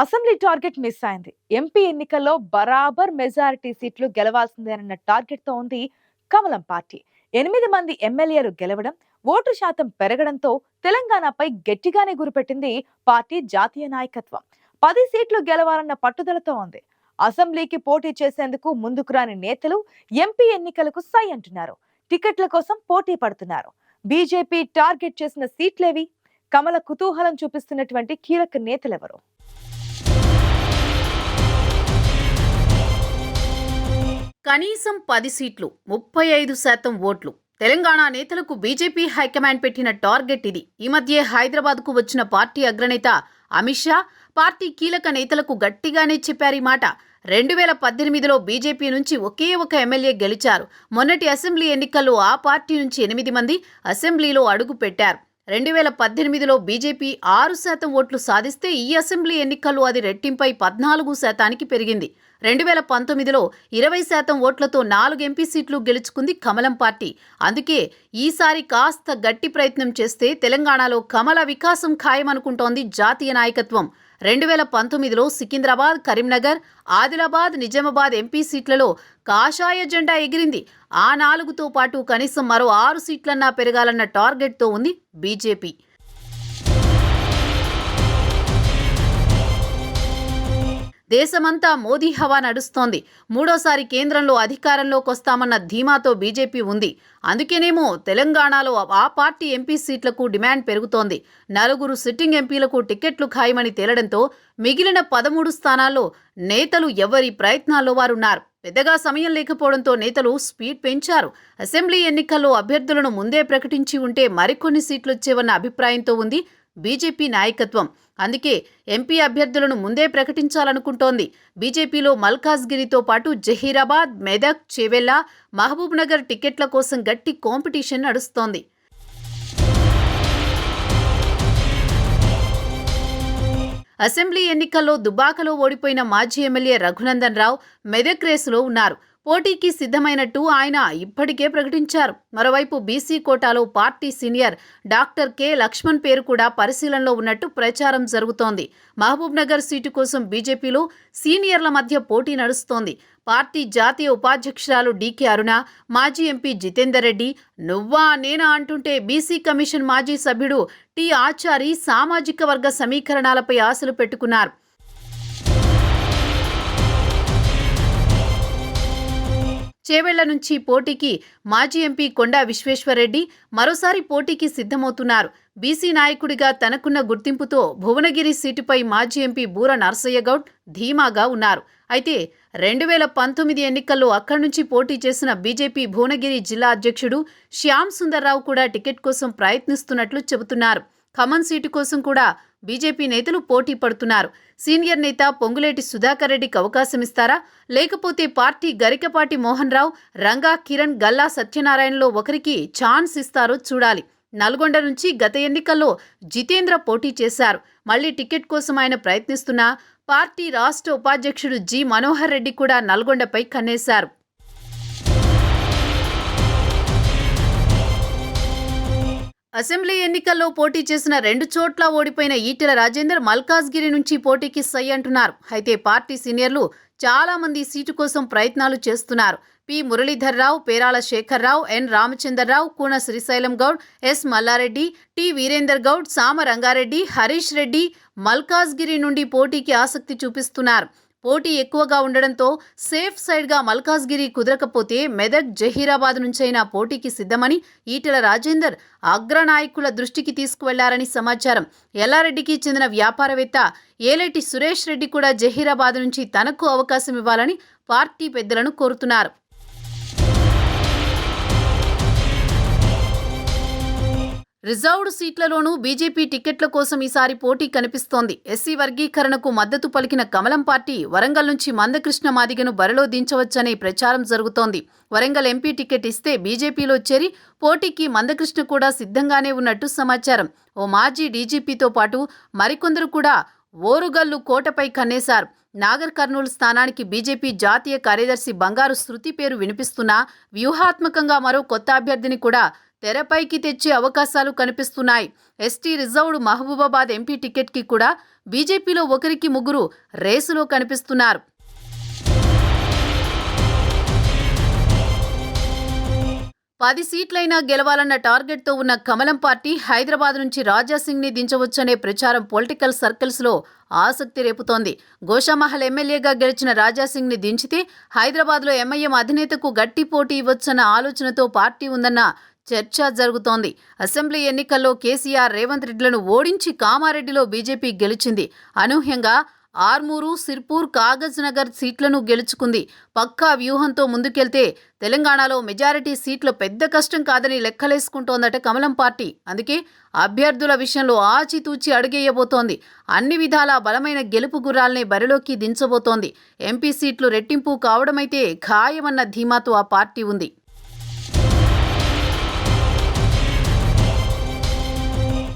Assembly target miss అయింది. MP ఎన్నికల్లో బరాబర్ మెజారిటీ సీట్లు గెలవాల్సిందేనన్న టార్గెట్తో ఉంది కమలం పార్టీ. ఎనిమిది మంది ఎమ్మెల్యేలు గెలవడం ఓటు శాతం పెరగడంతో తెలంగాణపై గట్టిగానే గురిపెట్టింది పార్టీ జాతీయ నాయకత్వం. పది సీట్లు గెలవాలన్న పట్టుదలతో ఉంది. అసెంబ్లీకి పోటీ చేసేందుకు ముందుకు రాని నేతలు ఎంపీ ఎన్నికలకు సై అంటున్నారు. టికెట్ల కోసం పోటీ పడుతున్నారు. బీజేపీ టార్గెట్ చేసిన సీట్లేవి? కమల కుతూహలం చూపిస్తున్నటువంటి కీలక నేతలెవరు? కనీసం పది సీట్లు ముప్పై ఐదు శాతం ఓట్లు. తెలంగాణ నేతలకు బీజేపీ హైకమాండ్ పెట్టిన టార్గెట్ ఇది. ఈ మధ్య హైదరాబాద్కు వచ్చిన పార్టీ అగ్రనేత అమిత్ షా పార్టీ కీలక నేతలకు గట్టిగానే చెప్పారు ఈ మాట. రెండు వేల పద్దెనిమిదిలో బీజేపీ నుంచి ఒకే ఒక ఎమ్మెల్యే గెలిచారు. మొన్నటి అసెంబ్లీ ఎన్నికల్లో ఆ పార్టీ నుంచి ఎనిమిది మంది అసెంబ్లీలో అడుగు పెట్టారు. రెండు వేల పద్దెనిమిదిలో బీజేపీ ఆరు శాతం ఓట్లు సాధిస్తే ఈ అసెంబ్లీ ఎన్నికల్లో అది రెట్టింపై పద్నాలుగు శాతానికి పెరిగింది. రెండు వేల పంతొమ్మిదిలో ఇరవై శాతం ఓట్లతో నాలుగు ఎంపీ సీట్లు గెలుచుకుంది కమలం పార్టీ. అందుకే ఈసారి కాస్త గట్టి ప్రయత్నం చేస్తే తెలంగాణలో కమల వికాసం ఖాయమనుకుంటోంది జాతీయ నాయకత్వం. రెండు వేల పంతొమ్మిదిలో సికింద్రాబాద్ కరీంనగర్ ఆదిలాబాద్ నిజామాబాద్ ఎంపీ సీట్లలో కాషాయ జెండా ఎగిరింది. ఆ నాలుగుతో పాటు కనీసం మరో ఆరు సీట్లన్నా పెరగాలన్న టార్గెట్తో ఉంది బీజేపీ. దేశమంతా మోదీ హవా నడుస్తోంది. మూడోసారి కేంద్రంలో అధికారంలోకి వస్తామన్న ధీమాతో బీజేపీ ఉంది. అందుకేనేమో తెలంగాణలో ఆ పార్టీ ఎంపీ సీట్లకు డిమాండ్ పెరుగుతోంది. నలుగురు సిట్టింగ్ ఎంపీలకు టికెట్లు ఖాయమని తేలడంతో మిగిలిన పదమూడు స్థానాల్లో నేతలు ఎవరి ప్రయత్నాల్లో వారున్నారు. పెద్దగా సమయం లేకపోవడంతో నేతలు స్పీడ్ పెంచారు. అసెంబ్లీ ఎన్నికల్లో అభ్యర్థులను ముందే ప్రకటించి ఉంటే మరికొన్ని సీట్లు వచ్చేవన్న అభిప్రాయంతో ఉంది బీజేపీ నాయకత్వం. అందుకే ఎంపీ అభ్యర్థులను ముందే ప్రకటించాలనుకుంటోంది. బీజేపీలో మల్కాజ్గిరితో పాటు జహీరాబాద్ మెదక్ చేవెల్లా మహబూబ్నగర్ టికెట్ల కోసం గట్టి కాంపిటీషన్ నడుస్తోంది. అసెంబ్లీ ఎన్నికల్లో దుబాకలో ఓడిపోయిన మాజీ ఎమ్మెల్యే రఘునందన్ రావు మెదక్ రేసులో ఉన్నారు. పోటీకి సిద్ధమైనట్టు ఆయన ఇప్పటికే ప్రకటించారు. మరోవైపు బీసీ కోటాలో party senior doctor K. Laxman పేరు కూడా పరిశీలనలో ఉన్నట్టు ప్రచారం జరుగుతోంది. మహబూబ్నగర్ సీటు కోసం బీజేపీలో సీనియర్ల మధ్య పోటీ నడుస్తోంది. పార్టీ జాతీయ ఉపాధ్యక్షురాలు డీకే అరుణ మాజీ ఎంపీ జితేందర్ రెడ్డి నువ్వా నేనా అంటుంటే బీసీ కమిషన్ మాజీ సభ్యుడు టి. ఆచారి సామాజిక వర్గ సమీకరణాలపై ఆశలు పెట్టుకున్నారు. చేవెళ్ళ నుంచి పోటీకి మాజీ ఎంపీ కొండా విశ్వేశ్వరరెడ్డి మరోసారి పోటీకి సిద్ధమవుతున్నారు. బీసీ నాయకుడిగా తనకున్న గుర్తింపుతో భువనగిరి సీటుపై మాజీ ఎంపీ బూర నర్సయ్యగౌడ్ ధీమాగా ఉన్నారు. అయితే రెండు వేల పంతొమ్మిది ఎన్నికల్లో అక్కడి నుంచి పోటీ చేసిన బీజేపీ భువనగిరి జిల్లా అధ్యక్షుడు శ్యామ్ సుందర్రావు కూడా టికెట్ కోసం ప్రయత్నిస్తున్నట్లు చెబుతున్నారు. ఖమ్మం సీటు కోసం కూడా బీజేపీ నేతలు పోటీ పడుతున్నారు. సీనియర్ నేత పొంగులేటి సుధాకర్ రెడ్డికి అవకాశం ఇస్తారా లేకపోతే పార్టీ గరికపాటి మోహన్ రావు రంగా కిరణ్ గల్లా సత్యనారాయణలో ఒకరికి ఛాన్స్ ఇస్తారో చూడాలి. నల్గొండ నుంచి గత ఎన్నికల్లో జితేంద్ర పోటీ చేశారు. మళ్ళీ టికెట్ కోసం ఆయన ప్రయత్నిస్తున్నా పార్టీ రాష్ట్ర ఉపాధ్యక్షుడు జి మనోహర్ రెడ్డి కూడా నల్గొండపై కన్నేశారు. అసెంబ్లీ ఎన్నికల్లో పోటీ చేసిన రెండు చోట్ల ఓడిపోయిన ఈటెల రాజేందర్ మల్కాజ్గిరి నుంచి పోటీకి సై అంటున్నారు. అయితే పార్టీ సీనియర్లు చాలా మంది సీటు కోసం ప్రయత్నాలు చేస్తున్నారు. P. Muralidhar Rao Perala Shekhar Rao N. Ramachandra Rao Koona Srisailam Goud S. Malla Reddy T. Virender Goud Sama Ranga Reddy Harish Reddy Malkajgiri నుండి పోటీకి ఆసక్తి చూపిస్తున్నారు. పోటీ ఎక్కువగా ఉండడంతో సేఫ్ సైడ్గా మల్కాజ్గిరి కుదరకపోతే మెదక్ జహీరాబాద్ నుంచైనా పోటీకి సిద్ధమని ఈటెల రాజేందర్ అగ్రనాయకుల దృష్టికి తీసుకువెళ్ళారని సమాచారం. ఎల్లారెడ్డికి చెందిన వ్యాపారవేత్త ఏలేటి సురేష్ రెడ్డి కూడా జహీరాబాద్ నుంచి తనకు అవకాశం ఇవ్వాలని పార్టీ పెద్దలను కోరుతున్నారు. రిజర్వ్డ్ సీట్లలోనూ బీజేపీ టికెట్ల కోసం ఈసారి పోటీ కనిపిస్తోంది. ఎస్సీ వర్గీకరణకు మద్దతు పలికిన కమలం పార్టీ వరంగల్ నుంచి మందకృష్ణ మాదిగను బరిలో దించవచ్చనే ప్రచారం జరుగుతోంది. వరంగల్ ఎంపీ టికెట్ ఇస్తే బీజేపీలో చేరి పోటీకి మందకృష్ణ కూడా సిద్ధంగానే ఉన్నట్టు సమాచారం. ఓ మాజీ డీజీపీతో పాటు మరికొందరు కూడా ఓరుగల్లు కోటపై కన్నేశారు. నాగర్ కర్నూలు స్థానానికి బీజేపీ జాతీయ కార్యదర్శి బంగారు శృతి పేరు వినిపిస్తున్నా వ్యూహాత్మకంగా మరో కొత్త అభ్యర్థిని కూడా తెరపైకి తెచ్చే అవకాశాలు కనిపిస్తున్నాయి. ఎస్టీ రిజర్వ్డ్ మహబూబాబాద్ ఎంపీ టికెట్కి కూడా బీజేపీలో ఒకరికి ముగ్గురు రేసులో కనిపిస్తున్నారు. పది సీట్లైనా గెలవాలన్న టార్గెట్తో ఉన్న కమలం పార్టీ హైదరాబాద్ నుంచి రాజాసింగ్ని దించవచ్చనే ప్రచారం పొలిటికల్ సర్కిల్స్లో ఆసక్తి రేపుతోంది. గోషామహల్ ఎమ్మెల్యేగా గెలిచిన రాజాసింగ్ని దించితే హైదరాబాద్లో ఎంఐఎం అధినేతకు గట్టి పోటీ ఇవ్వొచ్చన్న ఆలోచనతో పార్టీ ఉందన్న చర్చ జరుగుతోంది. అసెంబ్లీ ఎన్నికల్లో కేసీఆర్ రేవంత్ రెడ్డిలను ఓడించి కామారెడ్డిలో బీజేపీ గెలిచింది. అనూహ్యంగా ఆర్మూరు సిర్పూర్ కాగజ్ నగర్ సీట్లను గెలుచుకుంది. పక్కా వ్యూహంతో ముందుకెళ్తే తెలంగాణలో మెజారిటీ సీట్లు పెద్ద కష్టం కాదని లెక్కలేసుకుంటోందట కమలం పార్టీ. అందుకే అభ్యర్థుల విషయంలో ఆచితూచి అడుగేయబోతోంది. అన్ని విధాలా బలమైన గెలుపు గుర్రాల్ని బరిలోకి దించబోతోంది. ఎంపీ సీట్లు రెట్టింపు కావడమైతే ఖాయమన్న ధీమాతో ఆ పార్టీ ఉంది.